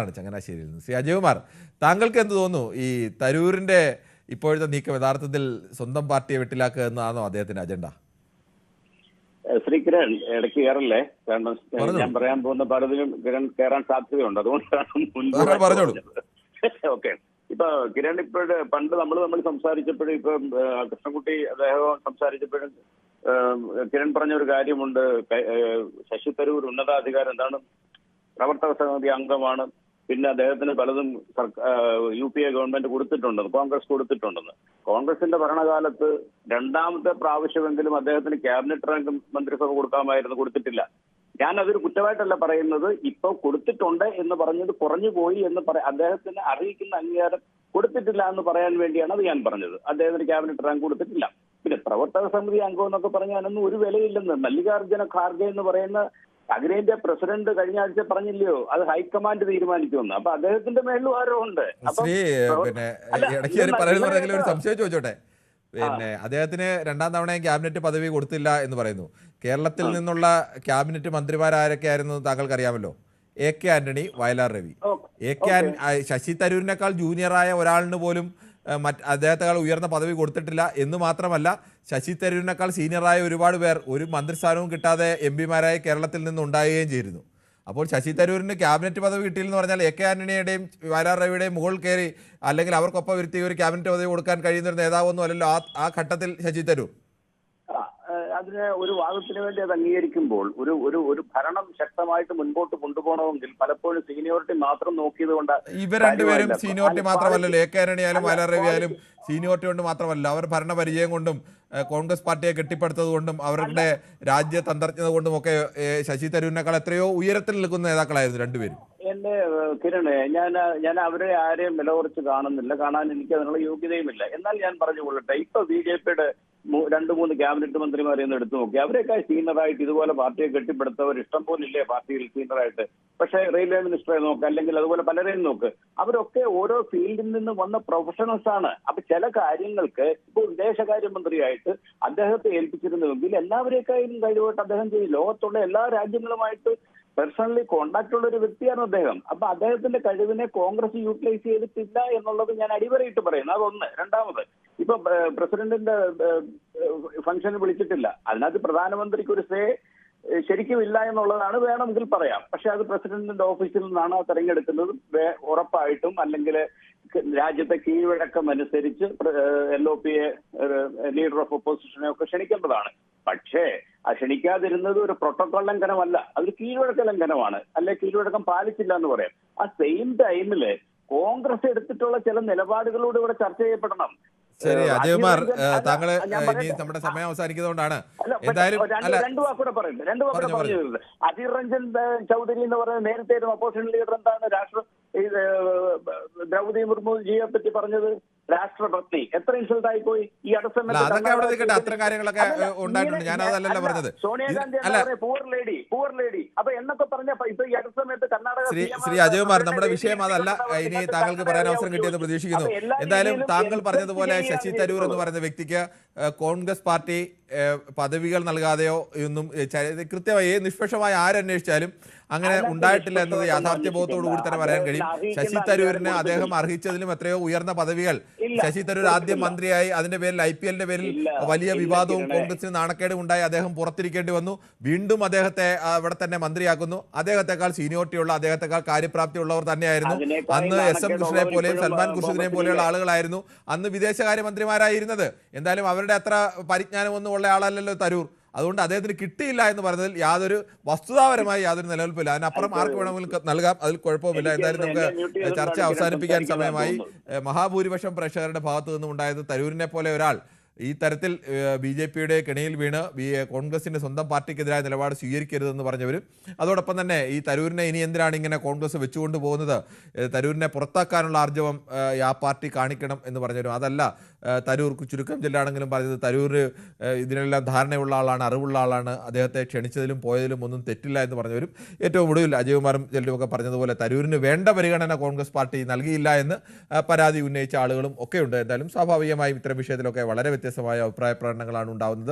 ആണ് ചങ്ങനാശ്ശേരിയിൽ നിന്ന്. ശ്രീ അജയകുമാർ താങ്കൾക്ക് എന്ത് തോന്നുന്നു? ഈ തരൂരിന്റെ ഇപ്പോഴത്തെ നീക്കം യഥാർത്ഥത്തിൽ സ്വന്തം പാർട്ടിയെ വെട്ടിലാക്കുക എന്നാണോ അദ്ദേഹത്തിന്റെ അജണ്ട? ശ്രീ കിരൺ ഇടയ്ക്ക് കയറല്ലേ? കാരണം ഞാൻ പറയാൻ പോകുന്ന പലതിലും കിരൺ കയറാൻ സാധ്യതയുണ്ട്. അതുകൊണ്ടാണ് പറഞ്ഞോളൂ. ഓക്കെ. ഇപ്പൊ കിരൺ ഇപ്പോഴ് പണ്ട് നമ്മൾ നമ്മൾ സംസാരിച്ചപ്പോഴും ഇപ്പൊ കൃഷ്ണൻകുട്ടി അദ്ദേഹം സംസാരിച്ചപ്പോഴും കിരൺ പറഞ്ഞ ഒരു കാര്യമുണ്ട് ശശി തരൂർ ഉന്നതാധികാരം എന്താണ്? പ്രവർത്തക സമിതി അംഗമാണ്. പിന്നെ അദ്ദേഹത്തിന് പലതും യു പി എ ഗവൺമെന്റ് കൊടുത്തിട്ടുണ്ടെന്ന് കോൺഗ്രസ് കൊടുത്തിട്ടുണ്ടെന്ന്. കോൺഗ്രസിന്റെ ഭരണകാലത്ത് രണ്ടാമത്തെ പ്രാവശ്യമെങ്കിലും അദ്ദേഹത്തിന് ക്യാബിനറ്റ് റാങ്ക് മന്ത്രിസഭ കൊടുക്കാമായിരുന്നു കൊടുത്തിട്ടില്ല. ഞാൻ അതൊരു കുറ്റമായിട്ടല്ല പറയുന്നത്. ഇപ്പൊ കൊടുത്തിട്ടുണ്ട് എന്ന് പറഞ്ഞത് കുറഞ്ഞു പോയി എന്ന് പറ അദ്ദേഹത്തിന് അറിയിക്കുന്ന അംഗീകാരം കൊടുത്തിട്ടില്ല എന്ന് പറയാൻ വേണ്ടിയാണ് അത് ഞാൻ പറഞ്ഞത്. അദ്ദേഹത്തിന് ക്യാബിനറ്റ് റാങ്ക് കൊടുത്തിട്ടില്ല. പിന്നെ പ്രവർത്തക സമിതി അംഗം എന്നൊക്കെ പറഞ്ഞാൽ അതിനൊന്നും ഒരു വിലയില്ലെന്ന്. മല്ലികാർജുന ഖാർഗെ എന്ന് പറയുന്ന അഖിലേന്ത്യാ പ്രസിഡന്റ് കഴിഞ്ഞ ആഴ്ച പറഞ്ഞില്ലയോ? അത് ഹൈക്കമാൻഡ് തീരുമാനിക്കുമെന്ന്. അപ്പൊ അദ്ദേഹത്തിന്റെ മേളിലും ആരോ ഉണ്ട് അപ്പൊ പിന്നെ ഇടയ്ക്ക് ഒരു സംശയം ചോദിച്ചോട്ടെ? പിന്നെ അദ്ദേഹത്തിന് രണ്ടാം തവണയും ക്യാബിനറ്റ് പദവി കൊടുത്തില്ല എന്ന് പറയുന്നു. കേരളത്തിൽ നിന്നുള്ള ക്യാബിനറ്റ് മന്ത്രിമാരാരൊക്കെയായിരുന്നു താങ്കൾക്ക് അറിയാമല്ലോ A K Antony Vayalar Ravi. A K Shashi തരൂരിനേക്കാൾ ജൂനിയറായ ഒരാളിന് പോലും മറ്റ് അദ്ദേഹത്തെക്കാൾ ഉയർന്ന പദവി കൊടുത്തിട്ടില്ല എന്ന് മാത്രമല്ല ശശി തരൂരിനേക്കാൾ സീനിയറായ ഒരുപാട് പേർ ഒരു മന്ത്രിസ്ഥാനവും കിട്ടാതെ എം പിമാരായി കേരളത്തിൽ നിന്നുണ്ടാകുകയും ചെയ്തിരുന്നു. അപ്പോൾ ശശി തരൂരിന് ക്യാബിനറ്റ് പദവി കിട്ടിയില്ലെന്ന് പറഞ്ഞാൽ എ കെ ആന്റണിയുടെയും വയലാർ രവിയുടെയും മുകളിൽ കയറി അല്ലെങ്കിൽ അവർക്കൊപ്പം വരുത്തി ഒരു ക്യാബിനറ്റ് പദവി കൊടുക്കാൻ കഴിയുന്ന ഒരു നേതാവൊന്നും അല്ലല്ലോ ആ ആ ഘട്ടത്തിൽ ശശി തരൂർ. അതിന് ഒരു വാദത്തിന് വേണ്ടി അത് അംഗീകരിക്കുമ്പോൾ ഒരു ഒരു ഒരു ഭരണം ശക്തമായിട്ട് മുൻപോട്ട് കൊണ്ടുപോകണമെങ്കിൽ പലപ്പോഴും സീനിയോറിറ്റി മാത്രം നോക്കിയത് കൊണ്ട് ഇവർ രണ്ടുപേരും സീനിയോറിറ്റി മാത്രമല്ലല്ലോ. എ കെ ആയാലും വയലാർ രവി ആയാലും സീനിയോറിറ്റി കൊണ്ട് മാത്രമല്ല. അവർ ഭരണപരിചയം കൊണ്ടും കോൺഗ്രസ് പാർട്ടിയെ കെട്ടിപ്പടുത്തത് കൊണ്ടും അവരുടെ രാജ്യതന്ത്രജ്ഞത കൊണ്ടും ഒക്കെ ശശി തരൂരിനേക്കാൾ എത്രയോ ഉയരത്തിൽ നിൽക്കുന്ന നേതാക്കളായിരുന്നു രണ്ടുപേരും. ഏഹ്, കിരണ് ഞാൻ ഞാൻ അവരെ ആരെയും വില കുറച്ച് കാണുന്നില്ല. കാണാൻ എനിക്ക് അതിനുള്ള യോഗ്യതയുമില്ല. എന്നാൽ ഞാൻ പറഞ്ഞു കൊള്ളട്ടെ ഇപ്പൊ ബി ജെ പിയുടെ രണ്ട് മൂന്ന് ക്യാബിനറ്റ് മന്ത്രിമാരെ ഒന്ന് എടുത്തു നോക്കി. അവരെയൊക്കെ സീനിയറായിട്ട് ഇതുപോലെ പാർട്ടിയെ കെട്ടിപ്പടുത്തവർ ഇഷ്ടം പോലെ ഇല്ലേ പാർട്ടിയിൽ സീനിയറായിട്ട്? പക്ഷേ റെയിൽവേ മിനിസ്റ്ററെ നോക്ക് അല്ലെങ്കിൽ അതുപോലെ പലരെയും നോക്ക്. അവരൊക്കെ ഓരോ ഫീൽഡിൽ നിന്ന് വന്ന പ്രൊഫഷണൽസ് ആണ്. അപ്പൊ ചില കാര്യങ്ങൾക്ക് ഇപ്പോൾ വിദേശകാര്യമന്ത്രിയായിട്ട് അദ്ദേഹത്തെ ഏൽപ്പിച്ചിരുന്നുവെങ്കിൽ എല്ലാവരെക്കാളും കഴിവായിട്ട് അദ്ദേഹം ചെയ്യും. ലോകത്തുള്ള എല്ലാ രാജ്യങ്ങളുമായിട്ട് പേഴ്സണലി കോണ്ടാക്ട് ഉള്ള ഒരു വ്യക്തിയാണ് അദ്ദേഹം. അപ്പൊ അദ്ദേഹത്തിന്റെ കഴിവിനെ കോൺഗ്രസ് യൂട്ടിലൈസ് ചെയ്തിട്ടില്ല എന്നുള്ളത് ഞാൻ അടിവരയിട്ട് പറയുന്നു. അതൊന്ന്. രണ്ടാമത് ഇപ്പൊ പ്രസിഡന്റിന്റെ ഫംഗ്ഷന് വിളിച്ചിട്ടില്ല. അതിനകത്ത് പ്രധാനമന്ത്രിക്ക് ഒരു സേ ശരിക്കും ഇല്ല എന്നുള്ളതാണ് വേണമെങ്കിൽ പറയാം. പക്ഷെ അത് പ്രസിഡന്റിന്റെ ഓഫീസിൽ നിന്നാണ് തെരഞ്ഞെടുക്കുന്നത് ഉറപ്പായിട്ടും അല്ലെങ്കിൽ രാജ്യത്തെ കീഴ്വഴക്കം അനുസരിച്ച് എൽ ഒ പിയെ ലീഡർ ഓഫ് ഒപ്പോസിഷനെ ഒക്കെ ക്ഷണിക്കേണ്ടതാണ്. പക്ഷേ ക്ഷണിക്കാതിരുന്നത് ഒരു പ്രോട്ടോകോൾ ലംഘനമല്ല. അത് കീഴ്വഴക്ക ലംഘനമാണ്. അല്ലെ കീഴ്വഴക്കം പാലിച്ചില്ല എന്ന് പറയാം. ആ സെയിം ടൈമിൽ കോൺഗ്രസ് എടുത്തിട്ടുള്ള ചില നിലപാടുകളോട് ഇവിടെ ചർച്ച ചെയ്യപ്പെടണം. ശരി അജയ്കുമാർ താങ്കൾ ഇനി നമ്മുടെ സമയം അവസാനിക്കുന്നതുകൊണ്ടാണ്. എന്തായാലും രണ്ട് വാക്കൂടെ പറയുന്നത് രണ്ട് വാക്കൂടെ പറഞ്ഞോ, അധീർ രഞ്ജൻ ചൗധരി എന്ന് പറയുന്ന നേരത്തെ ഒരു ഓപ്പോസിഷൻ ലീഡർ എന്താണ് രാഷ്ട്ര ജിയെ മുർമുജിയെ പറ്റി പറഞ്ഞത്? രാഷ്ട്രപത്നി. എത്ര ഇൻസൾട്ട് പോയി ഈ അടുത്ത അതൊക്കെ അവിടെ നിൽക്കട്ടെ. അത്തരം കാര്യങ്ങളൊക്കെ ഉണ്ടായിട്ടുണ്ട്. ഞാൻ അതല്ലല്ലോ പറഞ്ഞത്. Sonia Gandhi poor lady poor lady അപ്പൊ എന്നൊക്കെ പറഞ്ഞ ഇപ്പൊ ഈ അടുത്ത സമയത്ത് കർണാടക ശ്രീ അജയകുമാർ നമ്മുടെ വിഷയം അതല്ല. ഇനി താങ്കൾക്ക് പറയാൻ അവസരം കിട്ടിയെന്ന് പ്രതീക്ഷിക്കുന്നു. എന്തായാലും താങ്കൾ പറഞ്ഞതുപോലെ ശശി തരൂർ എന്ന്? പറയുന്ന വ്യക്തിക്ക് കോൺഗ്രസ് പാർട്ടി പദവികൾ നൽകാതെയോ ഒന്നും കൃത്യമായി നിഷ്പക്ഷമായി ആരന്വേഷിച്ചാലും അങ്ങനെ ഉണ്ടായിട്ടില്ല എന്നത് യാഥാർത്ഥ്യബോധത്തോടുകൂടി കൂടി തന്നെ പറയാൻ കഴിയും. ശശി തരൂരിന് അദ്ദേഹം അർഹിച്ചതിലും എത്രയോ ഉയർന്ന പദവികൾ. ശശി തരൂർ ആദ്യം മന്ത്രിയായി അതിന്റെ പേരിൽ ഐ പി എല്ലിന്റെ പേരിൽ വലിയ വിവാദവും കോൺഗ്രസിന് നാണക്കേടും ഉണ്ടായി. അദ്ദേഹം പുറത്തിരിക്കേണ്ടി വന്നു. വീണ്ടും അദ്ദേഹത്തെ അവിടെ തന്നെ മന്ത്രിയാക്കുന്നു. അദ്ദേഹത്തെക്കാൾ സീനിയോറിറ്റിയുള്ള അദ്ദേഹത്തെക്കാൾ കാര്യപ്രാപ്തിയുള്ളവർ തന്നെയായിരുന്നു. അന്ന് എസ് എം കൃഷ്ണനെ പോലെയും സൽമാൻ ഖുർഷിദിനെ പോലെയുള്ള ആളുകളായിരുന്നു. അന്ന് വിദേശകാര്യമന്ത്രിമാരായിരുന്നത്. എന്തായാലും അവരുടെ അത്ര പരിജ്ഞാനമൊന്നും ഉള്ള ആളല്ലല്ലോ തരൂർ. അതുകൊണ്ട് അദ്ദേഹത്തിന് കിട്ടിയില്ല എന്ന് പറഞ്ഞതിൽ യാതൊരു വസ്തുതാപരമായി യാതൊരു നിലനിൽപ്പില്ല. അതിനപ്പുറം ആർക്ക് വേണമെങ്കിലും നൽകാം. അതിൽ കുഴപ്പമില്ല എന്തായാലും നമുക്ക്. ചർച്ച അവസാനിപ്പിക്കാൻ സമയമായി. മഹാഭൂരിപക്ഷം പ്രേക്ഷകരുടെ ഭാഗത്തു നിന്നും ഉണ്ടായത് തരൂരിനെ പോലെ ഒരാൾ. ഈ തരത്തിൽ ബി ജെ പിയുടെ കെണിയിൽ വീണ് ബി കോൺഗ്രസിന്റെ സ്വന്തം പാർട്ടിക്കെതിരായ നിലപാട് സ്വീകരിക്കരുതെന്ന് പറഞ്ഞവരും. അതോടൊപ്പം തന്നെ ഈ തരൂരിനെ ഇനി എന്തിനാണ് ഇങ്ങനെ കോൺഗ്രസ് വെച്ചുകൊണ്ട് പോകുന്നത്? തരൂരിനെ പുറത്താക്കാനുള്ള ആർജവം ആ പാർട്ടി കാണിക്കണം എന്ന് പറഞ്ഞവരും. അതല്ല തരൂർ ചുരുക്കം ജില്ലയാണെങ്കിലും പറഞ്ഞത് തരൂർ ഇതിനെല്ലാം ധാരണയുള്ള ആളാണ് അറിവുള്ള ആളാണ്. അദ്ദേഹത്തെ ക്ഷണിച്ചതിലും പോയതിലും ഒന്നും തെറ്റില്ല എന്ന് പറഞ്ഞവരും ഏറ്റവും ഒടുവിൽ അജയകുമാറും ചിലരുമൊക്കെ പറഞ്ഞതുപോലെ തരൂരിന് വേണ്ട പരിഗണന കോൺഗ്രസ് പാർട്ടി നൽകിയില്ല എന്ന് പരാതി ഉന്നയിച്ച ആളുകളും ഒക്കെയുണ്ട്. എന്തായാലും സ്വാഭാവികമായും ഇത്തരം വിഷയത്തിലൊക്കെ വളരെ വ്യത്യസ്തമായ അഭിപ്രായ പ്രകടനങ്ങളാണ് ഉണ്ടാവുന്നത്.